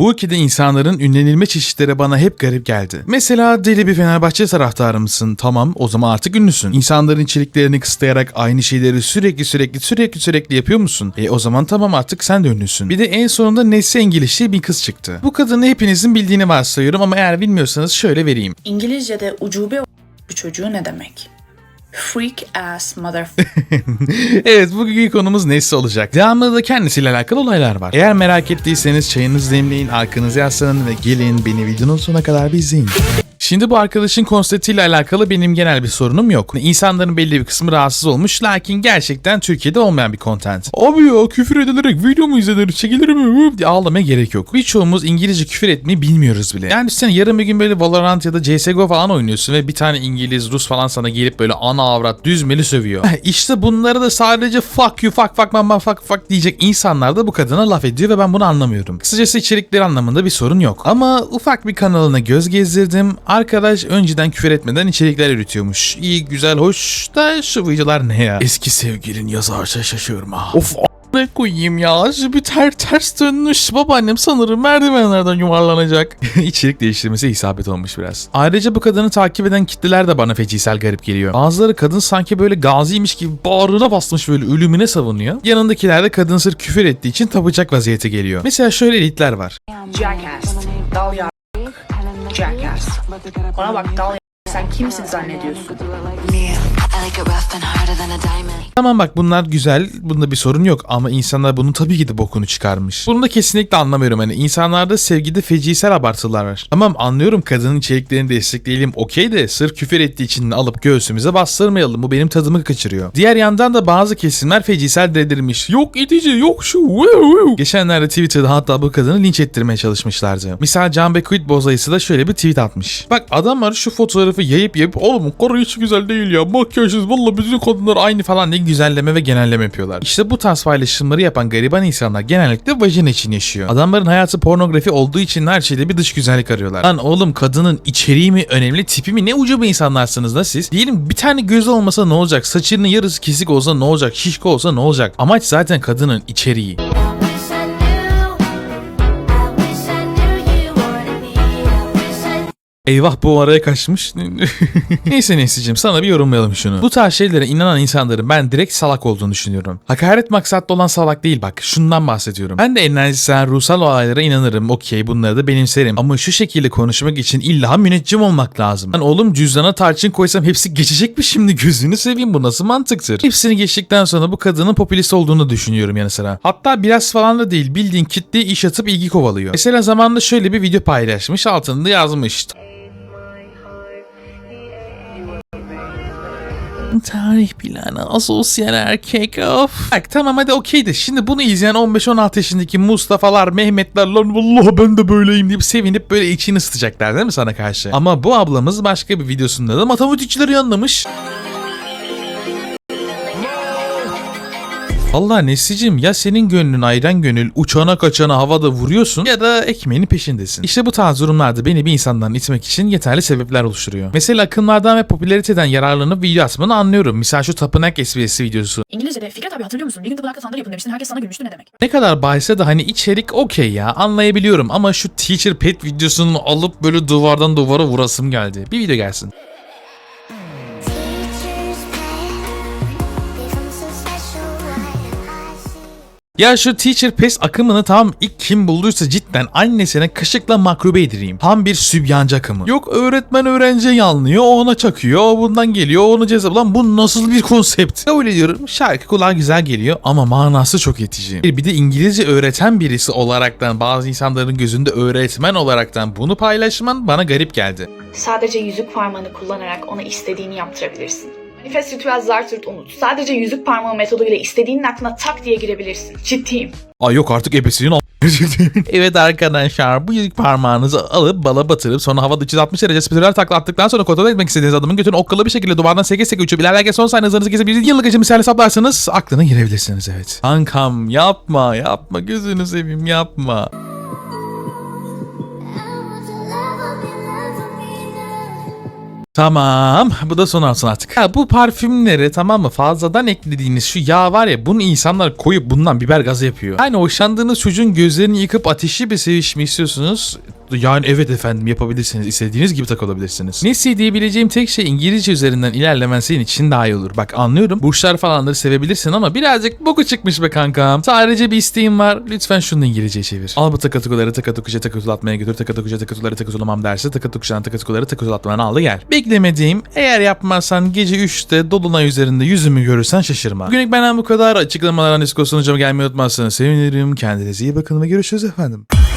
Bu ülkede insanların ünlenilme çeşitleri bana hep garip geldi. Mesela deli bir Fenerbahçe taraftarı mısın? Tamam o zaman artık ünlüsün. İnsanların içeriklerini kısıtlayarak aynı şeyleri sürekli sürekli sürekli sürekli yapıyor musun? E o zaman tamam artık sen de ünlüsün. Bir de en sonunda Nesli İngilizce bir kız çıktı. Bu kadını hepinizin bildiğini varsayıyorum ama eğer bilmiyorsanız şöyle vereyim. İngilizce'de ucube bu çocuğu ne demek? Freak ass mother evet bugünkü konumuz Nesli olacak. Devamında da kendisiyle alakalı olaylar var. Eğer merak ettiyseniz çayınızı demleyin, arkanızı yaslanın ve gelin beni videonun sonuna kadar bir izleyin. Şimdi bu arkadaşın konseptiyle alakalı benim genel bir sorunum yok. İnsanların belli bir kısmı rahatsız olmuş lakin gerçekten Türkiye'de olmayan bir content. Abi ya küfür edilerek video mu izlenir çekilir mi diye ağlamaya gerek yok. Birçoğumuz İngilizce küfür etmeyi bilmiyoruz bile. Yani sen yarın bir gün böyle Valorant ya da CSGO falan oynuyorsun ve bir tane İngiliz, Rus falan sana gelip böyle ana avrat düzmeli sövüyor. işte bunları da sadece fuck you fuck fuck mama fuck fuck diyecek insanlar da bu kadına laf ediyor ve ben bunu anlamıyorum. Kısacası içerikleri anlamında bir sorun yok. Ama ufak bir kanalına göz gezdirdim. Arkadaş önceden küfür etmeden içerikler üretiyormuş. İyi güzel hoş da şu videolar ne ya? Eski sevgilin yazarsa şaşırma. Of ne koyayım ya? Jüpiter ters dönmüş. Babaannem sanırım merdivenlerden yuvarlanacak. İçerik değiştirmesi isabet olmuş biraz. Ayrıca bu kadını takip eden kitleler de bana fecisel garip geliyor. Bazıları kadın sanki böyle gaziymiş gibi bağrına basmış böyle ölümüne savunuyor. Yanındakiler de kadın sırf küfür ettiği için tapacak vaziyete geliyor. Mesela şöyle editler var. Jackass. Jackass. Bana bak dal. Sen kimsin zannediyorsun? Tamam bak bunlar güzel. Bunda bir sorun yok ama insanlar bunun tabii ki de bokunu çıkarmış. Bunu da kesinlikle anlamıyorum. Hani insanlarda sevgide fecisel abartılar var. Tamam anlıyorum kadının içeriklerini destekleyelim okey de sırf küfür ettiği için alıp göğsümüze bastırmayalım. Bu benim tadımı kaçırıyor. Diğer yandan da bazı kesimler fecisel dedirmiş. Yok itici yok şu. Geçenlerde Twitter'da hatta bu kadını linç ettirmeye çalışmışlardı. Misal Can Bekuit Bozayısı da şöyle bir tweet atmış. Bak adamlar şu fotoğrafı yayıp yayıp oğlum karı hiç güzel değil ya makyajsız valla bütün kadınlar aynı falan diye güzelleme ve genelleme yapıyorlar. İşte bu tarz paylaşımları yapan gariban insanlar genellikle vajin için yaşıyor. Adamların hayatı pornografi olduğu için her şeyde bir dış güzellik arıyorlar. Lan oğlum kadının içeriği mi önemli tipi mi ne ucu bir insanlarsınız da siz? Diyelim bir tane gözü olmasa ne olacak? Saçının yarısı kesik olsa ne olacak? Şişko olsa ne olacak? Amaç zaten kadının içeriği. Eyvah bu araya kaçmış. Neyse Nesli'cim sana bir yorumlayalım şunu. Bu tarz şeylere inanan insanların ben direkt salak olduğunu düşünüyorum. Hakaret maksatlı olan salak değil bak. Şundan bahsediyorum. Ben de enerjisel ruhsal olaylara inanırım. Okey bunları da benimserim. Ama şu şekilde konuşmak için illa müneccim olmak lazım. Ben oğlum cüzdana tarçın koysam hepsi geçecek mi şimdi gözünü seveyim bu nasıl mantıktır? Hepsini geçtikten sonra bu kadının popülist olduğunu düşünüyorum yanı sıra. Hatta biraz falan da değil bildiğin kitle iş atıp ilgi kovalıyor. Mesela zamanında şöyle bir video paylaşmış altında yazmış. Tarih planı, asosyal erkek of. Bak tamam hadi okey de şimdi bunu izleyen 15-16 yaşındaki Mustafa'lar, Mehmetler lan vallahi ben de böyleyim deyip sevinip böyle içini ısıtacaklar değil mi sana karşı? Ama bu ablamız başka bir videosunda da matematikçileri yanlamış. Allah Neslicim ya senin gönlün ayran gönül uçana kaçana havada vuruyorsun ya da ekmeğinin peşindesin. İşte bu tarz durumlarda beni bir insandan itmek için yeterli sebepler oluşturuyor. Mesela akımlardan ve popülariteden yararlanıp video atmanı anlıyorum. Misal şu tapınak esprisi videosu. İngilizce'de Fikret abi hatırlıyor musun? Bir gün tapınakta sandalye yapın demiştin. Herkes sana gülmüştü ne demek? Ne kadar bahse de hani içerik okey ya anlayabiliyorum ama şu teacher pet videosunu alıp böyle duvardan duvara vurasım geldi. Bir video gelsin. Ya şu Teacher Pes akımını tam ilk kim bulduysa cidden annesine kaşıkla makrube yedireyim. Tam bir sübyancı akımı. Yok öğretmen öğrenciye yanlıyor, o ona çakıyor, o bundan geliyor, onu ceza... Lan bu nasıl bir konsept? Kabul ediyorum şarkı kulağa güzel geliyor ama manası çok itici. Bir de İngilizce öğreten birisi olaraktan bazı insanların gözünde öğretmen olaraktan bunu paylaşman bana garip geldi. Sadece yüzük parmağını kullanarak ona istediğini yaptırabilirsin. Manifest ritüel Zartürt unut. Sadece yüzük parmağı metoduyla istediğinin aklına tak diye girebilirsin. Ciddiyim. Ay yok artık ebesinin al- evet arkadaşlar bu yüzük parmağınızı alıp bala batırıp sonra havada 360 derece spiral takla attıktan sonra kontrol etmek istediğiniz adamın götünü okkalı bir şekilde duvardan seke seke uçup ilerlerken son saniye hızlarınızı kesip bir yıllık acı misal hesaplarsanız aklına girebilirsiniz evet. Kankam yapma yapma gözünü seveyim yapma. Tamam bu da son olsun artık. Ha, bu parfümleri tamam mı fazladan eklediğiniz şu yağ var ya bunu insanlar koyup bundan biber gazı yapıyor. Yani hoşlandığınız çocuğun gözlerini yıkıp ateşli bir sevişme istiyorsunuz. Yani evet efendim yapabilirsiniz. istediğiniz gibi takılabilirsiniz. Nesi diyebileceğim tek şey İngilizce üzerinden ilerlemen senin için daha iyi olur. Bak anlıyorum. Burçlar falanları sevebilirsin ama birazcık boku çıkmış be kankam. Sadece bir isteğim var. Lütfen şunu İngilizceye çevir. Al bu takatukuları takatukuca takatulatmaya götür. Takatukuca takatuları takatulamam derse takatukuşan takatukuları takatulatmana al da gel. Beklemediğim eğer yapmazsan gece 3'te Dolunay üzerinde yüzümü görürsen şaşırma. Bugünlük benden bu kadar. Açıklamalar analiz sonucuma gelmeyi unutmazsanız sevinirim. Kendinize iyi bakın ve görüşürüz efendim.